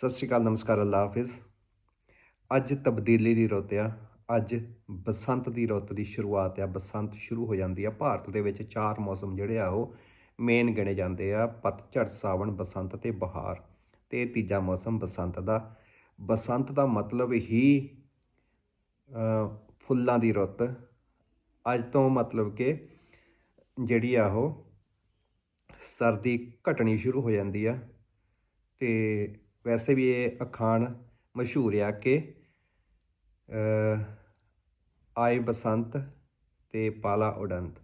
ਸਤਿ ਸ਼੍ਰੀ ਅਕਾਲ, ਨਮਸਕਾਰ ਅੱਲਾ ਹਾਫਿਜ਼। ਅੱਜ ਤਬਦੀਲੀ ਦੀ ਰੁੱਤ ਆ, ਅੱਜ ਬਸੰਤ ਦੀ ਰੁੱਤ ਦੀ ਸ਼ੁਰੂਆਤ ਆ। ਬਸੰਤ ਸ਼ੁਰੂ ਹੋ ਜਾਂਦੀ ਆ, ਭਾਰਤ ਦੇ ਵਿੱਚ ਚਾਰ ਮੌਸਮ ਜਿਹੜੇ ਆ, ਉਹ ਮੇਨ ਗਿਣੇ ਜਾਂਦੇ ਆ ਪਤਝੜ ਸਾਵਣ, ਬਸੰਤ ਤੇ ਬਹਾਰ। ਤੇ ਤੀਜਾ ਮੌਸਮ ਬਸੰਤ ਦਾ। ਬਸੰਤ ਦਾ ਮਤਲਬ ਹੀ ਫੁੱਲਾਂ ਦੀ ਰੁੱਤ। ਅੱਜ ਤੋਂ ਮਤਲਬ ਕਿ ਜਿਹੜੀ ਆ, ਉਹ ਸਰਦੀ ਘਟਣੀ ਸ਼ੁਰੂ ਹੋ ਜਾਂਦੀ ਆ। ਤੇ ਵੈਸੇ ਵੀ ਇਹ ਅਖਾਣ ਮਸ਼ਹੂਰ ਆ ਕਿ ਆਏ ਬਸੰਤ ਤੇ ਪਾਲਾ ਉਡੰਤ।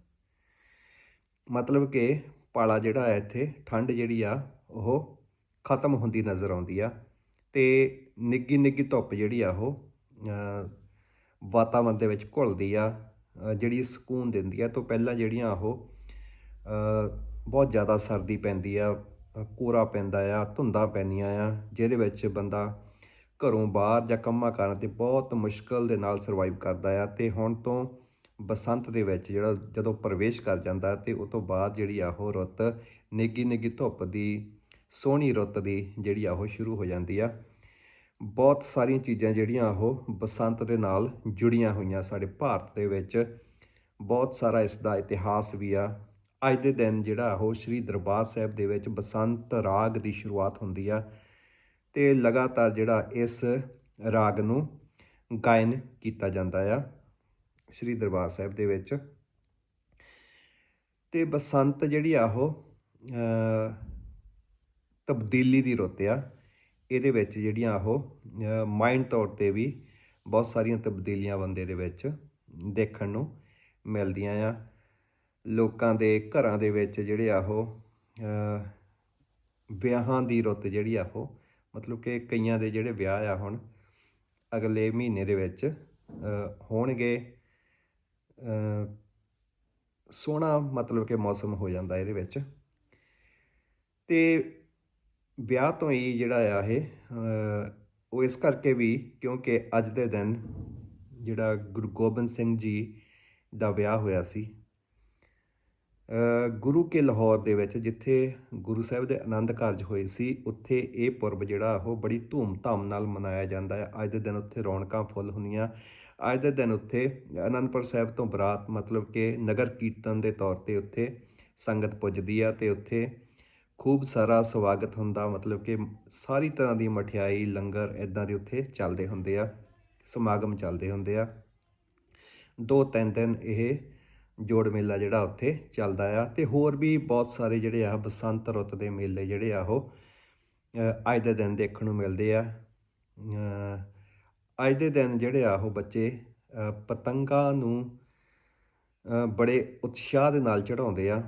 ਮਤਲਬ ਕਿ ਪਾਲਾ ਜਿਹੜਾ ਹੈ ਇੱਥੇ ਠੰਡ ਜਿਹੜੀ ਆ ਉਹ ਖਤਮ ਹੁੰਦੀ ਨਜ਼ਰ ਆਉਂਦੀ ਆ ਤੇ ਨਿੱਗੀ ਨਿੱਗੀ ਧੁੱਪ ਜਿਹੜੀ ਆ ਉਹ ਅ, ਵਾਤਾਵਰਣ ਦੇ ਵਿੱਚ ਘੁਲਦੀ ਆ ਜਿਹੜੀ ਸਕੂਨ ਦਿੰਦੀ ਆ। ਤੋਂ ਪਹਿਲਾਂ ਜਿਹੜੀਆਂ ਉਹ ਬਹੁਤ ਜ਼ਿਆਦਾ ਸਰਦੀ ਪੈਂਦੀ ਆ ਕੋਰਾ ਪੈਂਦਾ ਆ, ਧੁੰਦਾਂ ਪੈਂਦੀਆਂ ਆ, ਜਿਹਦੇ ਵਿੱਚ ਬੰਦਾ ਘਰੋਂ ਬਾਹਰ ਜਾਂ ਕੰਮਾਂ ਕਾਰਾਂ ਤੇ ਬਹੁਤ ਮੁਸ਼ਕਲ ਦੇ ਨਾਲ ਸਰਵਾਈਵ ਕਰਦਾ ਆ ਤੇ ਹੁਣ ਤੋਂ ਬਸੰਤ ਦੇ ਵਿੱਚ ਜਿਹੜਾ ਜਦੋਂ ਪ੍ਰਵੇਸ਼ ਕਰ ਜਾਂਦਾ ਤੇ ਉਸ ਤੋਂ ਬਾਅਦ ਜਿਹੜੀ ਆ ਉਹ ਰੁੱਤ, ਨਿੱਗੀ ਨਿੱਗੀ ਧੁੱਪ ਦੀ, ਸੋਹਣੀ ਰੁੱਤ ਦੀ ਜਿਹੜੀ ਆ ਉਹ ਸ਼ੁਰੂ ਹੋ ਜਾਂਦੀ ਆ। ਬਹੁਤ ਸਾਰੀਆਂ ਚੀਜ਼ਾਂ ਜਿਹੜੀਆਂ ਉਹ ਬਸੰਤ ਦੇ ਨਾਲ ਜੁੜੀਆਂ ਹੋਈਆਂ ਸਾਡੇ ਭਾਰਤ ਦੇ ਵਿੱਚ। ਬਹੁਤ ਸਾਰਾ ਇਸ ਦਾ ਇਤਿਹਾਸ ਵੀ ਆ ਅੱਜ ਦੇ ਦਿਨ ਜਿਹੜਾ ਉਹ ਸ੍ਰੀ ਦਰਬਾਰ ਸਾਹਿਬ ਦੇ ਵਿੱਚ ਬਸੰਤ ਰਾਗ ਦੀ ਸ਼ੁਰੂਆਤ ਹੁੰਦੀ ਆ ਤੇ ਲਗਾਤਾਰ ਜਿਹੜਾ ਇਸ ਰਾਗ ਨੂੰ ਗਾਇਨ ਕੀਤਾ ਜਾਂਦਾ ਆ ਸ੍ਰੀ ਦਰਬਾਰ ਸਾਹਿਬ ਦੇ ਵਿੱਚ। ਤੇ ਬਸੰਤ ਜਿਹੜੀ ਆ ਉਹ ਤਬਦੀਲੀ ਦੀ ਰੁੱਤ ਆ। ਇਹਦੇ ਵਿੱਚ ਜਿਹੜੀਆਂ ਉਹ ਮਾਈਂਡ ਤੌਰ ਤੇ ਵੀ ਬਹੁਤ ਸਾਰੀਆਂ ਤਬਦੀਲੀਆਂ ਬੰਦੇ ਦੇ ਵਿੱਚ ਦੇਖਣ ਨੂੰ ਮਿਲਦੀਆਂ ਆ। ਲੋਕਾਂ ਦੇ ਘਰਾਂ ਦੇ ਵਿੱਚ ਜਿਹੜੇ ਆ ਉਹ ਵਿਆਹਾਂ ਦੀ ਰੁੱਤ ਜਿਹੜੀ ਆ ਉਹ, ਮਤਲਬ ਕਿ ਕਈਆਂ ਦੇ ਜਿਹੜੇ ਵਿਆਹ ਆ ਹੁਣ, ਅਗਲੇ ਮਹੀਨੇ ਦੇ ਵਿੱਚ ਹੋਣਗੇ ਸੋਹਣਾ ਮਤਲਬ ਕਿ ਮੌਸਮ ਹੋ ਜਾਂਦਾ ਇਹਦੇ ਵਿੱਚ। ਤੇ ਵਿਆਹ ਤੋਂ ਹੀ ਜਿਹੜਾ ਆ ਇਹ ਉਹ ਇਸ ਕਰਕੇ ਵੀ ਕਿਉਂਕਿ ਅੱਜ ਦੇ ਦਿਨ ਜਿਹੜਾ ਗੁਰੂ ਗੋਬਿੰਦ ਸਿੰਘ ਜੀ ਦਾ ਵਿਆਹ ਹੋਇਆ ਸੀ ਗੁਰੂ ਕੇ ਲਾਹੌਰ ਦੇ ਵਿੱਚ ਜਿੱਥੇ ਗੁਰੂ ਸਾਹਿਬ ਦੇ ਆਨੰਦ ਕਾਰਜ ਹੋਏ ਸੀ, ਉੱਥੇ ਇਹ ਪੁਰਬ ਜਿਹੜਾ ਉਹ ਬੜੀ ਧੂਮ-ਧਾਮ ਨਾਲ ਮਨਾਇਆ ਜਾਂਦਾ ਹੈ। ਅੱਜ ਦੇ ਦਿਨ ਉੱਥੇ ਰੌਣਕਾਂ ਫੁੱਲ ਹੁੰਦੀਆਂ। ਅੱਜ ਦੇ ਦਿਨ ਉੱਥੇ ਅਨੰਦਪੁਰ ਸਾਹਿਬ ਤੋਂ ਬਰਾਤ ਮਤਲਬ ਕਿ ਨਗਰ ਕੀਰਤਨ ਦੇ ਤੌਰ ਤੇ ਉੱਥੇ ਸੰਗਤ ਪੁੱਜਦੀ ਆ ਤੇ ਉੱਥੇ ਖੂਬ ਸਾਰਾ ਸਵਾਗਤ ਹੁੰਦਾ। ਮਤਲਬ ਕਿ ਸਾਰੀ ਤਰ੍ਹਾਂ ਦੀ ਮਠਿਆਈ, ਲੰਗਰ ਇਦਾਂ ਦੇ ਉੱਥੇ ਚੱਲਦੇ ਹੁੰਦੇ ਆ, ਸਮਾਗਮ ਚੱਲਦੇ ਹੁੰਦੇ ਆ। ਦੋ ਤਿੰਨ ਦਿਨ ਇਹ ਜੋੜ ਮੇਲਾ ਜਿਹੜਾ ਉੱਥੇ ਚੱਲਦਾ ਆ। ਤੇ ਹੋਰ ਵੀ ਬਹੁਤ ਸਾਰੇ ਜਿਹੜੇ ਆ ਬਸੰਤ ਰੁੱਤ ਦੇ ਮੇਲੇ ਜਿਹੜੇ ਆ ਉਹ ਅੱਜ ਦੇ ਦਿਨ ਦੇਖਣ ਨੂੰ ਮਿਲਦੇ ਆ। ਅੱਜ ਦੇ ਦਿਨ ਜਿਹੜੇ ਆ ਉਹ ਬੱਚੇ ਅ, ਪਤੰਗਾਂ ਨੂੰ ਬੜੇ ਉਤਸ਼ਾਹ ਦੇ ਨਾਲ ਚੜਾਉਂਦੇ ਆ।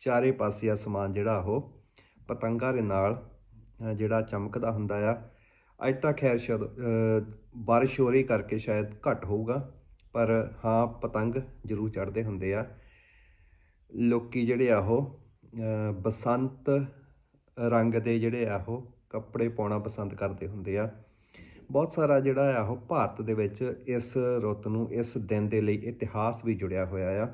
ਚਾਰੇ ਪਾਸੇ ਅਸਮਾਨ ਜਿਹੜਾ ਉਹ ਪਤੰਗਾਂ ਦੇ ਨਾਲ ਜਿਹੜਾ ਚਮਕਦਾ ਹੁੰਦਾ ਆ। ਅੱਜ ਤਾਂ ਖੈਰ ਸ਼ਾਇਦ ਬਾਰਿਸ਼ ਹੋ ਰਹੀ ਕਰਕੇ ਸ਼ਾਇਦ ਘੱਟ ਹੋਊਗਾ। ਪਰ ਹਾਂ ਪਤੰਗ ਜ਼ਰੂਰ ਚੜਦੇ ਹੁੰਦੇ ਆ। ਲੋਕੀ ਜਿਹੜੇ ਆ ਉਹ ਬਸੰਤ ਰੰਗ ਦੇ ਜਿਹੜੇ ਆ ਉਹ ਕੱਪੜੇ ਪਾਉਣਾ ਪਸੰਦ ਕਰਦੇ ਹੁੰਦੇ ਆ। ਬਹੁਤ ਸਾਰਾ ਜਿਹੜਾ ਆ ਉਹ ਭਾਰਤ ਦੇ ਵਿੱਚ ਇਸ ਰੁੱਤ ਨੂੰ ਇਸ ਦਿਨ ਦੇ ਲਈ ਇਤਿਹਾਸ ਵੀ ਜੁੜਿਆ ਹੋਇਆ ਆ।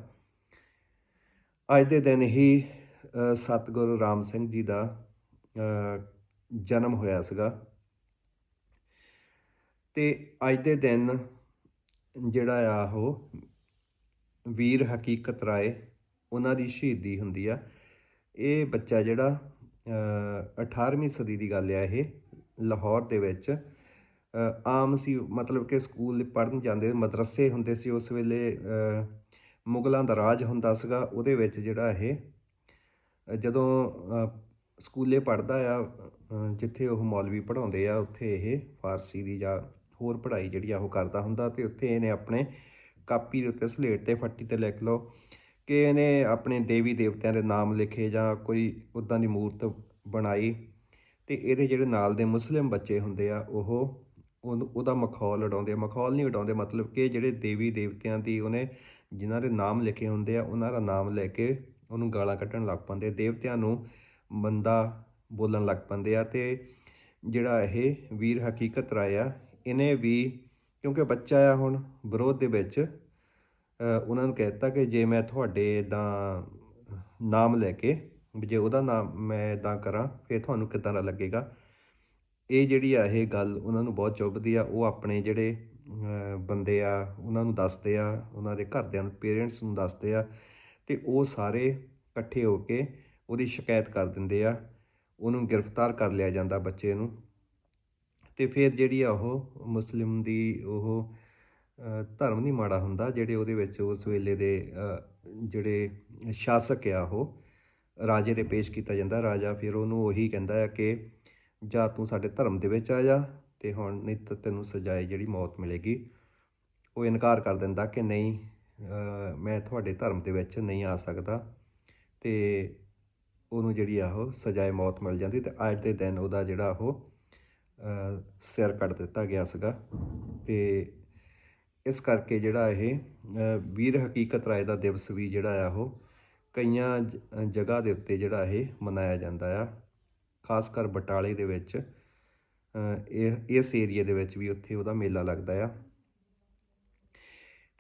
ਅੱਜ ਦੇ ਦਿਨ ਹੀ ਅ, ਸਤਿਗੁਰੂ ਰਾਮ ਸਿੰਘ ਜੀ ਦਾ ਜਨਮ ਹੋਇਆ ਸੀਗਾ। ਤੇ ਅੱਜ ਦੇ ਦਿਨ ਜਿਹੜਾ ਆ ਉਹ ਵੀਰ ਹਕੀਕਤ ਰਾਏ ਉਹਨਾਂ ਦੀ ਸ਼ਹੀਦੀ ਹੁੰਦੀ ਆ। ਇਹ ਬੱਚਾ ਜਿਹੜਾ ਅ, 18ਵੀਂ ਸਦੀ ਦੀ ਗੱਲ ਆ ਇਹ ਲਾਹੌਰ ਦੇ ਵਿੱਚ। ਆਮ ਸੀ ਮਤਲਬ ਕਿ ਸਕੂਲ ਪੜ੍ਹਨ ਜਾਂਦੇ ਮਦਰਸੇ ਹੁੰਦੇ ਸੀ ਉਸ ਵੇਲੇ ਮੁਗਲਾਂ ਦਾ ਰਾਜ ਹੁੰਦਾ ਸੀਗਾ ਉਹਦੇ ਵਿੱਚ ਜਿਹੜਾ ਇਹ ਜਦੋਂ ਸਕੂਲੇ ਪੜ੍ਹਦਾ ਆ ਜਿੱਥੇ ਉਹ ਮੌਲਵੀ ਪੜ੍ਹਾਉਂਦੇ ਆ ਉੱਥੇ ਇਹ ਫਾਰਸੀ ਦੀ ਜਾਂ ਹੋਰ ਪੜ੍ਹਾਈ ਜਿਹੜੀ ਆ ਉਹ ਕਰਦਾ ਹੁੰਦਾ ਤੇ ਉੱਥੇ ਇਹਨੇ ਆਪਣੇ ਕਾਪੀ ਦੇ ਉੱਤੇ ਸਲੇਟ ਤੇ ਫੱਟੀ ਤੇ ਲਿਖ ਲਓ ਕਿ ਇਹਨੇ ਆਪਣੇ ਦੇਵੀ ਦੇਵਤਿਆਂ ਦੇ ਨਾਮ ਲਿਖੇ ਜਾਂ ਕੋਈ ਉਦਾਂ ਦੀ ਮੂਰਤ ਬਣਾਈ ਤੇ ਇਹਦੇ ਜਿਹੜੇ ਨਾਲ ਦੇ ਮੁਸਲਿਮ ਬੱਚੇ ਹੁੰਦੇ ਆ, ਉਹ ਉਹਨੂੰ, ਉਹਦਾ ਮਖੌਲ ਉਡਾਉਂਦੇ ਆ। ਮਖੌਲ ਨਹੀਂ ਉਡਾਉਂਦੇ, ਮਤਲਬ ਕਿ ਜਿਹੜੇ ਦੇਵੀ ਦੇਵਤਿਆਂ ਦੀ ਉਹਨੇ ਜਿਨ੍ਹਾਂ ਦੇ ਨਾਮ ਲਿਖੇ ਹੁੰਦੇ ਆ, ਉਹਨਾਂ ਦਾ ਨਾਮ ਲੈ ਕੇ ਉਹਨੂੰ ਗਾਲਾਂ ਕੱਢਣ ਲੱਗ ਪੈਂਦੇ। ਦੇਵਤਿਆਂ ਨੂੰ ਮੰਦਾ ਬੋਲਣ ਲੱਗ ਪੈਂਦੇ ਆ ਤੇ ਜਿਹੜਾ ਇਹ ਵੀਰ ਹਕੀਕਤ ਰਾਏ ਆ ਇਹਨੇ ਵੀ, ਕਿਉਂਕਿ ਬੱਚਾ ਆ ਹੁਣ ਵਿਰੋਧ ਦੇ ਵਿੱਚ ਉਹਨਾਂ ਨੂੰ ਕਹਿਤਾ ਕਿ ਜੇ ਮੈਂ ਤੁਹਾਡੇ ਇਦਾਂ ਨਾਮ ਲੈ ਕੇ, ਵੀ ਜੇ ਉਹਦਾ ਨਾਮ ਮੈਂ ਇਦਾਂ ਕਰਾਂ, ਫਿਰ ਤੁਹਾਨੂੰ ਕਿੱਦਾਂ ਦਾ ਲੱਗੇਗਾ? ਇਹ ਜਿਹੜੀ ਆ ਇਹ ਗੱਲ ਉਹਨਾਂ ਨੂੰ ਬਹੁਤ ਚੁੱਭਦੀ ਆ। ਉਹ ਆਪਣੇ ਜਿਹੜੇ ਬੰਦੇ ਆ, ਉਹਨਾਂ ਨੂੰ ਦੱਸਦੇ ਆ, ਉਹਨਾਂ ਦੇ ਘਰਦਿਆਂ ਨੂੰ, ਪੇਰੈਂਟਸ ਨੂੰ ਦੱਸਦੇ ਆ, ਤੇ ਉਹ ਸਾਰੇ ਇਕੱਠੇ ਹੋ ਕੇ ਉਹਦੀ ਸ਼ਿਕਾਇਤ ਕਰ ਦਿੰਦੇ ਆ। ਉਹਨੂੰ ਗ੍ਰਿਫਤਾਰ ਕਰ ਲਿਆ ਜਾਂਦਾ ਬੱਚੇ ਨੂੰ। ਤੇ ਫਿਰ ਜਿਹੜੀ ਆ ਉਹ ਮੁਸਲਿਮ ਦੀ ਉਹ ਧਰਮ ਨਹੀਂ ਮਾੜਾ ਹੁੰਦਾ ਜਿਹੜੇ ਉਹਦੇ ਵਿੱਚ ਉਸ ਵੇਲੇ ਦੇ ਜਿਹੜੇ ਸ਼ਾਸਕ ਆ ਉਹ, ਰਾਜੇ ਦੇ ਪੇਸ਼ ਕੀਤਾ ਜਾਂਦਾ ਰਾਜਾ। ਫਿਰ ਉਹਨੂੰ ਉਹੀ ਕਹਿੰਦਾ ਆ ਕਿ ਜਾਂ ਤੂੰ ਸਾਡੇ ਧਰਮ ਦੇ ਵਿੱਚ ਆ ਜਾ ਤੇ ਹੁਣ ਨਹੀਂ ਤਾਂ ਤੈਨੂੰ ਸਜ਼ਾਏ ਜਿਹੜੀ ਮੌਤ ਮਿਲੇਗੀ। ਉਹ ਇਨਕਾਰ ਕਰ ਦਿੰਦਾ ਕਿ ਨਹੀਂ ਮੈਂ ਤੁਹਾਡੇ ਧਰਮ ਦੇ ਵਿੱਚ ਨਹੀਂ ਆ ਸਕਦਾ। ਤੇ ਉਹਨੂੰ ਜਿਹੜੀ ਆ ਉਹ ਸਜ਼ਾਏ ਮੌਤ ਮਿਲ ਜਾਂਦੀ ਤੇ ਅੱਜ ਦੇ ਦਿਨ ਉਹਦਾ ਜਿਹੜਾ ਉਹ ਸਿਰ ਕੱਟ ਦਿੱਤਾ ਗਿਆ ਸੀਗਾ ਤੇ ਇਸ ਕਰਕੇ ਜਿਹੜਾ ਇਹ ਵੀਰ ਹਕੀਕਤ ਰਾਏ ਦਾ ਦਿਵਸ ਵੀ ਜਿਹੜਾ ਆ ਉਹ ਕਈਆਂ ਜਗ੍ਹਾ ਦੇ ਉੱਤੇ ਜਿਹੜਾ ਇਹ ਮਨਾਇਆ ਜਾਂਦਾ ਆ, ਖਾਸ ਕਰ ਬਟਾਲੇ ਦੇ ਵਿੱਚ ਇਹ, ਇਸ ਏਰੀਆ ਦੇ ਵਿੱਚ ਵੀ ਉੱਥੇ ਉਹਦਾ ਮੇਲਾ ਲੱਗਦਾ ਆ।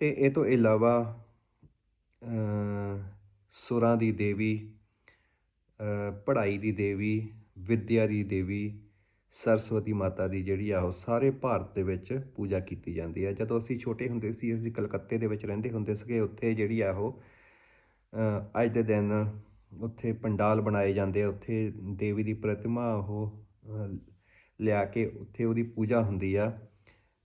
ਤੇ ਇਹ ਤੋਂ ਇਲਾਵਾ ਸੁਰਾਂ ਦੀ ਦੇਵੀ ਪੜ੍ਹਾਈ ਦੀ ਦੇਵੀ, ਵਿੱਦਿਆ ਦੀ ਦੇਵੀ ਸਰਸਵਤੀ ਮਾਤਾ ਦੀ ਜਿਹੜੀ ਆ ਉਹ ਸਾਰੇ ਭਾਰਤ ਦੇ ਵਿੱਚ ਪੂਜਾ ਕੀਤੀ ਜਾਂਦੀ ਹੈ ਜਦੋਂ ਅਸੀਂ ਛੋਟੇ ਹੁੰਦੇ ਸੀ, ਅਸੀਂ ਕਲਕੱਤੇ ਦੇ ਵਿੱਚ ਰਹਿੰਦੇ ਹੁੰਦੇ ਸੀਗੇ, ਉੱਥੇ ਜਿਹੜੀ ਆ ਉਹ ਅੱਜ ਦੇ ਦਿਨ ਉੱਥੇ ਪੰਡਾਲ ਬਣਾਏ ਜਾਂਦੇ ਆ। ਉੱਥੇ ਦੇਵੀ ਦੀ ਪ੍ਰਤਿਮਾ ਉਹ ਲਿਆ ਕੇ ਉੱਥੇ ਉਹਦੀ ਪੂਜਾ ਹੁੰਦੀ ਆ।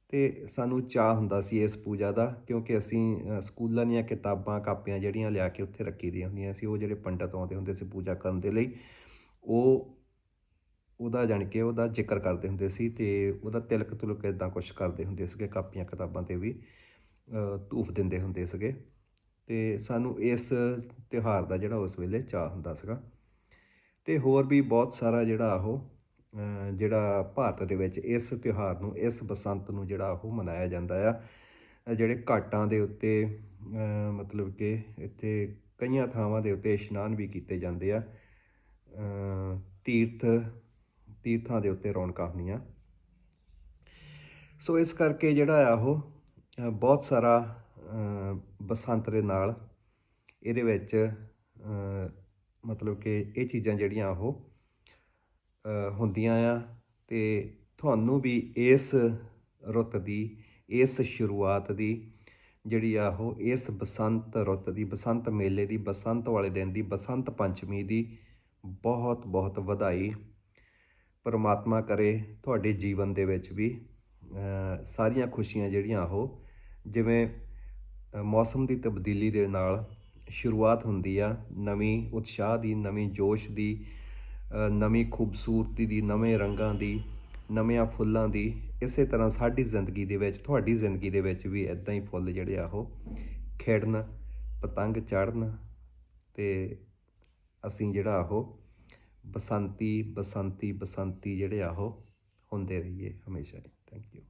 ਤੇ ਸਾਨੂੰ ਚਾਹ ਹੁੰਦਾ ਸੀ ਇਸ ਪੂਜਾ ਦਾ, ਕਿਉਂਕਿ ਅਸੀਂ ਸਕੂਲਾਂ ਦੀਆਂ ਕਿਤਾਬਾਂ, ਕਾਪੀਆਂ ਜਿਹੜੀਆਂ ਲਿਆ ਕੇ ਉੱਥੇ ਰੱਖੀ ਦੀਆਂ ਹੁੰਦੀਆਂ ਸੀ, ਉਹ ਜਿਹੜੇ ਪੰਡਤ ਆਉਂਦੇ ਹੁੰਦੇ ਸੀ ਪੂਜਾ ਕਰਨ ਦੇ ਲਈ, ਉਹ ਉਹਦਾ ਜਾਣ ਕੇ ਉਹਦਾ ਜ਼ਿਕਰ ਕਰਦੇ ਹੁੰਦੇ ਸੀ ਤੇ ਉਹਦਾ ਤਿਲਕ ਤੁਲਕ ਇਦਾਂ ਕੁਝ ਕਰਦੇ ਹੁੰਦੇ ਸੀਗੇ, ਕਾਪੀਆਂ ਕਿਤਾਬਾਂ ਤੇ ਵੀ ਧੂਫ ਦਿੰਦੇ ਹੁੰਦੇ ਸੀਗੇ। ਤੇ ਸਾਨੂੰ ਇਸ ਤਿਉਹਾਰ ਦਾ ਜਿਹੜਾ ਉਸ ਵੇਲੇ ਚਾਹ ਹੁੰਦਾ ਸੀਗਾ। ਤੇ ਹੋਰ ਵੀ ਬਹੁਤ ਸਾਰਾ ਜਿਹੜਾ ਉਹ ਜਿਹੜਾ ਭਾਰਤ ਦੇ ਵਿੱਚ ਇਸ ਤਿਉਹਾਰ ਨੂੰ, ਇਸ ਬਸੰਤ ਨੂੰ ਜਿਹੜਾ ਉਹ ਮਨਾਇਆ ਜਾਂਦਾ ਆ। ਜਿਹੜੇ ਘਾਟਾਂ ਦੇ ਉੱਤੇ ਮਤਲਬ ਕਿ ਇੱਥੇ ਕਈਆਂ ਥਾਵਾਂ ਦੇ ਉੱਤੇ ਇਸ਼ਨਾਨ ਵੀ ਕੀਤੇ ਜਾਂਦੇ ਆ। ਤੀਰਥ ਤੀਰਥਾਂ ਦੇ ਉੱਤੇ ਰੌਣਕਾਂ ਹੁੰਦੀਆਂ। ਸੋ ਇਸ ਕਰਕੇ ਜਿਹੜਾ ਆ ਉਹ ਬਹੁਤ ਸਾਰਾ ਬਸੰਤ ਦੇ ਨਾਲ ਇਹਦੇ ਵਿੱਚ ਮਤਲਬ ਕਿ ਇਹ ਚੀਜ਼ਾਂ ਜਿਹੜੀਆਂ ਉਹ ਹੁੰਦੀਆਂ ਆ ਤੇ ਤੁਹਾਨੂੰ ਵੀ ਇਸ ਰੁੱਤ ਦੀ, ਇਸ ਸ਼ੁਰੂਆਤ ਦੀ ਜਿਹੜੀ ਆ ਉਹ, ਇਸ ਬਸੰਤ ਰੁੱਤ ਦੀ, ਬਸੰਤ ਮੇਲੇ ਦੀ, ਬਸੰਤ ਵਾਲੇ ਦਿਨ ਦੀ, ਬਸੰਤ ਪੰਚਮੀ ਦੀ ਬਹੁਤ ਬਹੁਤ ਵਧਾਈ ਪਰਮਾਤਮਾ ਕਰੇ, ਤੁਹਾਡੇ ਜੀਵਨ ਦੇ ਵਿੱਚ ਵੀ ਸਾਰੀਆਂ ਖੁਸ਼ੀਆਂ ਜਿਹੜੀਆਂ ਉਹ, ਜਿਵੇਂ ਮੌਸਮ ਦੀ ਤਬਦੀਲੀ ਦੇ ਨਾਲ ਸ਼ੁਰੂਆਤ ਹੁੰਦੀ ਆ, ਨਵੀਂ ਉਤਸ਼ਾਹ ਦੀ, ਨਵੀਂ ਜੋਸ਼ ਦੀ ਨਵੀਂ ਖੂਬਸੂਰਤੀ ਦੀ, ਨਵੇਂ ਰੰਗਾਂ ਦੀ, ਨਵਿਆਂ ਫੁੱਲਾਂ ਦੀ, ਇਸੇ ਤਰ੍ਹਾਂ ਸਾਡੀ ਜ਼ਿੰਦਗੀ ਦੇ ਵਿੱਚ, ਤੁਹਾਡੀ ਜ਼ਿੰਦਗੀ ਦੇ ਵਿੱਚ ਵੀ ਇਦਾਂ ਹੀ ਫੁੱਲ ਜਿਹੜੇ ਆ ਉਹ ਖਿੜਨ, ਪਤੰਗ ਚੜ੍ਹਨ ਤੇ ਅਸੀਂ ਜਿਹੜਾ ਉਹ ਬਸੰਤੀ ਬਸੰਤੀ ਬਸੰਤੀ ਜਿਹੜੇ ਆ ਉਹ ਹੁੰਦੇ ਰਹੀਏ ਹਮੇਸ਼ਾ ਥੈਂਕ ਯੂ